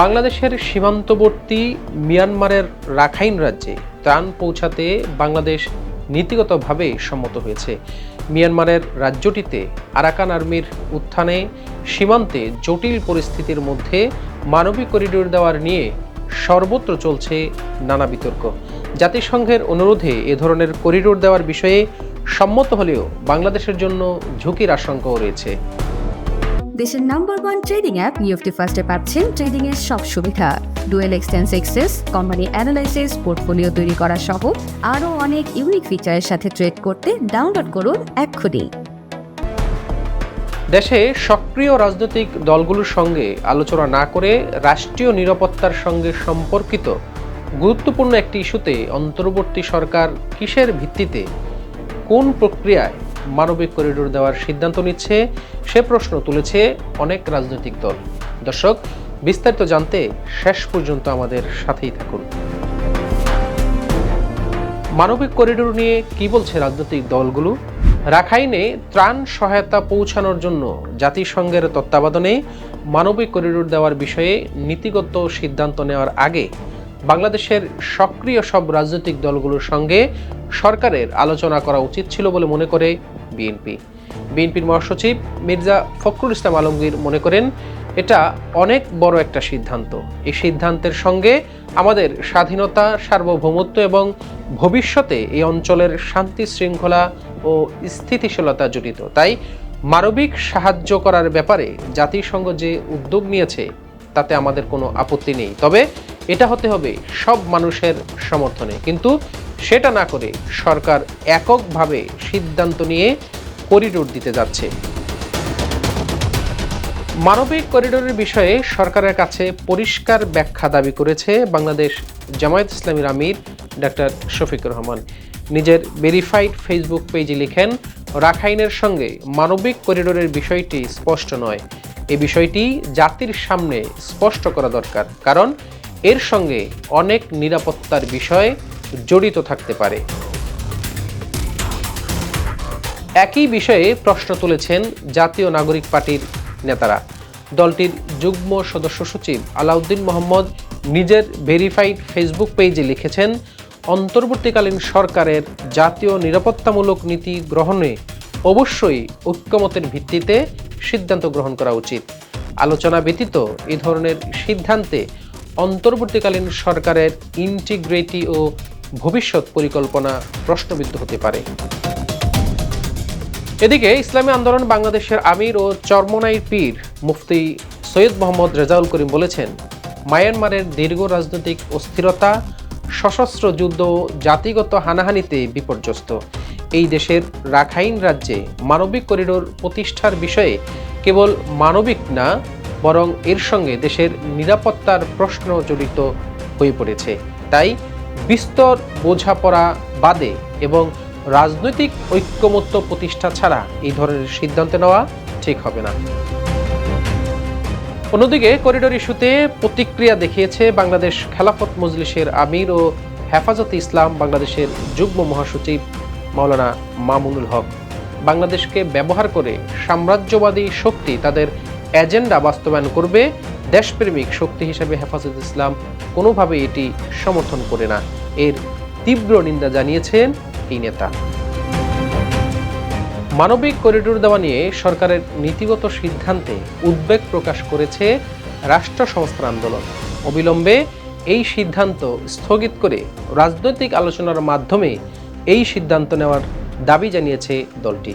বাংলাদেশের সীমান্তবর্তী মিয়ানমারের রাখাইন রাজ্যে ত্রাণ পৌঁছাতে বাংলাদেশ নীতিগতভাবে সম্মত হয়েছে। মিয়ানমারের রাজ্যটিতে আরাকান আর্মির উত্থানে সীমান্তে জটিল পরিস্থিতির মধ্যে মানবিক করিডোর দেওয়ার নিয়ে সর্বত্র চলছে নানা বিতর্ক। জাতিসংঘের অনুরোধে এ ধরনের করিডোর দেওয়ার বিষয়ে সম্মত হলেও বাংলাদেশের জন্য ঝুঁকির আশঙ্কাও রয়েছে। দেশের নাম্বার ওয়ান ট্রেডিং অ্যাপ নিউফটি ফার্স্টে পাচ্ছেন ট্রেডিং এর সব সুবিধা। Dual exchange access company analysis portfolio তৈরি করা সহ আরও অনেক ইউনিক ফিচারের সাথে ট্রেড করতে ডাউনলোড করুন এক্ষুনি। দেশে সক্রিয় রাজনৈতিক দলগুলোর সঙ্গে আলোচনা না করে রাষ্ট্রীয় নিরাপত্তার সঙ্গে সম্পর্কিত গুরুত্বপূর্ণ একটি ইস্যুতে অন্তর্বর্তী সরকার কিসের ভিত্তিতে কোন প্রক্রিয়ায় মানবিক করিডোর দেওয়ার সিদ্ধান্ত নিচ্ছে, সে প্রশ্ন তুলেছে অনেক রাজনৈতিক দল। দর্শক, বিস্তারিত জানতে শেষ পর্যন্ত আমাদের সাথেই থাকুন। মানবিক করিডোর নিয়ে কি বলছে রাজনৈতিক দলগুলো? রাখাইনে ত্রাণ সহায়তা পৌঁছানোর জন্য জাতিসংঘের তত্ত্বাবধানে মানবিক করিডোর দেওয়ার বিষয়ে নীতিগত সিদ্ধান্ত নেওয়ার আগে বাংলাদেশের সক্রিয় সব রাজনৈতিক দলগুলোর সঙ্গে সরকারের আলোচনা করা উচিত ছিল বলে মনে করে বিএনপি। বিএনপির মহাসচিব মির্জা ফখরুল ইসলাম আলমগীর মনে করেন, এটা অনেক বড় একটা সিদ্ধান্ত। এই সিদ্ধান্তের সঙ্গে আমাদের স্বাধীনতা, সার্বভৌমত্ব এবং ভবিষ্যতে এই অঞ্চলের শান্তি শৃঙ্খলা ও স্থিতিশীলতা জড়িত। তাই মানবিক সাহায্য করার ব্যাপারে জাতিসংঘ যে উদ্যোগ নিয়েছে, তাতে আমাদের কোনো আপত্তি নেই। তবে এটা হতে হবে সব মানুষের সমর্থনে। কিন্তু সেটা না করে সরকার এককভাবে সিদ্ধান্ত নিয়ে করিডোর দিতে যাচ্ছে। মানবিক করিডোরের বিষয়ে সরকারের কাছে পরিষ্কার ব্যাখ্যা দাবি করেছে বাংলাদেশ জামায়াত ইসলামীর আমির ডাক্তার শফিকুর রহমান। নিজের ভেরিফাইড ফেসবুক পেজে লিখেন, রাখাইনের সঙ্গে মানবিক করিডোরের বিষয়টি স্পষ্ট নয়। এ বিষয়টি জাতির সামনে স্পষ্ট করা দরকার। কারণ এর সঙ্গে অনেক নিরাপত্তার বিষয় জড়িত থাকতে পারে। একই বিষয়ে প্রশ্ন তুলেছেন জাতীয় নাগরিক পার্টির নেতারা। দলটির যুগ্ম সদস্য সচিব আলাউদ্দিন মোহাম্মদ নিজের ভেরিফাইড ফেসবুক পেজে লিখেছেন, অন্তর্বর্তীকালীন সরকারের জাতীয় নিরাপত্তামূলক নীতি গ্রহণে অবশ্যই ঐক্যমতের ভিত্তিতে সিদ্ধান্ত গ্রহণ করা উচিত। আলোচনা ব্যতীত এ ধরনের সিদ্ধান্তে অন্তর্বর্তীকালীন সরকারের ইন্টিগ্রিটি ও ভবিষ্যৎ পরিকল্পনা প্রশ্নবিদ্ধ হতে পারে। এদিকে ইসলামী আন্দোলন বাংলাদেশের আমির ও চরমনাই পীর মুফতি সৈয়দ মোহাম্মদ রেজাউল করিম বলেছেন, মায়ানমারের দীর্ঘ রাজনৈতিক অস্থিরতা, সশস্ত্র যুদ্ধ জাতিগত হানাহানিতে বিপর্যস্ত। এই দেশের রাখাইন রাজ্যে মানবিক করিডোর প্রতিষ্ঠার বিষয়ে কেবল মানবিক না বরং এর সঙ্গে দেশের নিরাপত্তার প্রশ্ন জড়িত হয়ে পড়েছে। তাই বিস্তর বোঝাপড়া বাদে এবং রাজনৈতিক ঐক্যমত্য প্রতিষ্ঠা ছাড়া এই ধরনের সিদ্ধান্ত নেওয়া ঠিক হবে না। অন্যদিকে করিডোর ইস্যুতে প্রতিক্রিয়া দেখিয়েছে বাংলাদেশ খেলাফত মজলিসের আমির ও হেফাজতে ইসলাম বাংলাদেশের যুগ্ম মহাসচিব মাওলানা মামুনুল হক। বাংলাদেশকে ব্যবহার করে সাম্রাজ্যবাদী শক্তি তাদের এজেন্ডা বাস্তবায়ন করবে, দেশপ্রেমিক শক্তি হিসেবে হেফাজত ইসলাম কোনোভাবে এটি সমর্থন করে না। এর তীব্র নিন্দা জানিয়েছেন এই নেতা। মানবিক করিডোর দেওয়া নিয়ে সরকারের নীতিগত সিদ্ধান্তে উদ্বেগ প্রকাশ করেছে রাষ্ট্র সংস্থার আন্দোলন। অবিলম্বে এই সিদ্ধান্ত স্থগিত করে রাজনৈতিক আলোচনার মাধ্যমে এই সিদ্ধান্ত নেওয়ার দাবি জানিয়েছে দলটি।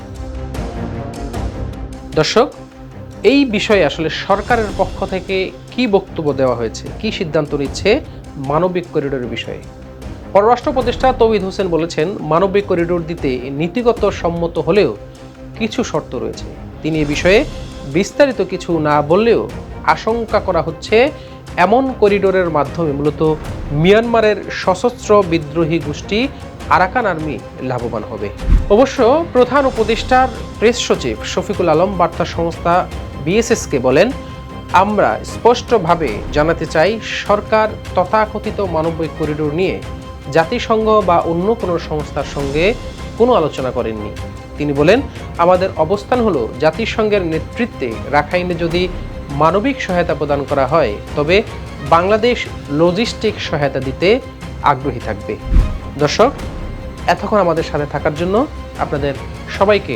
দর্শক এই বিষয়ে আসলে সরকারের পক্ষ থেকে কি বক্তব্য দেওয়া হয়েছে? কি সিদ্ধান্ত নিচ্ছে মানবিক করিডোরের বিষয়ে? পররাষ্ট্র উপদেষ্টা তৌহিদ হোসেন বলেছেন, মানবিক করিডোর দিতে নীতিগত সম্মত হলেও কিছু শর্ত রয়েছে। তিনি এ বিষয়ে বিস্তারিত কিছু না বললেও আশঙ্কা করা হচ্ছে, এমন করিডোরের মাধ্যমে মূলত মিয়ানমারের সশস্ত্র বিদ্রোহী গোষ্ঠী আরাকান আর্মি লাভবান হবে। অবশ্য প্রধান উপদেষ্টার প্রেস সচিব শফিকুল আলম বার্তা সংস্থা বিএসএসকে বলেন, আমরা স্পষ্টভাবে জানাতে চাই সরকার তথাকথিত মানবিক করিডোর নিয়ে জাতিসংঘ বা অন্য কোনো সংস্থার সঙ্গে কোনো আলোচনা করেননি। তিনি বলেন, আমাদের অবস্থান হলো জাতিসংঘের নেতৃত্বে রাখাইনে যদি মানবিক সহায়তা প্রদান করা হয়, তবে বাংলাদেশ লজিস্টিক সহায়তা দিতে আগ্রহী থাকবে। দর্শক, এতক্ষণ আমাদের সাথে থাকার জন্য আপনাদের সবাইকে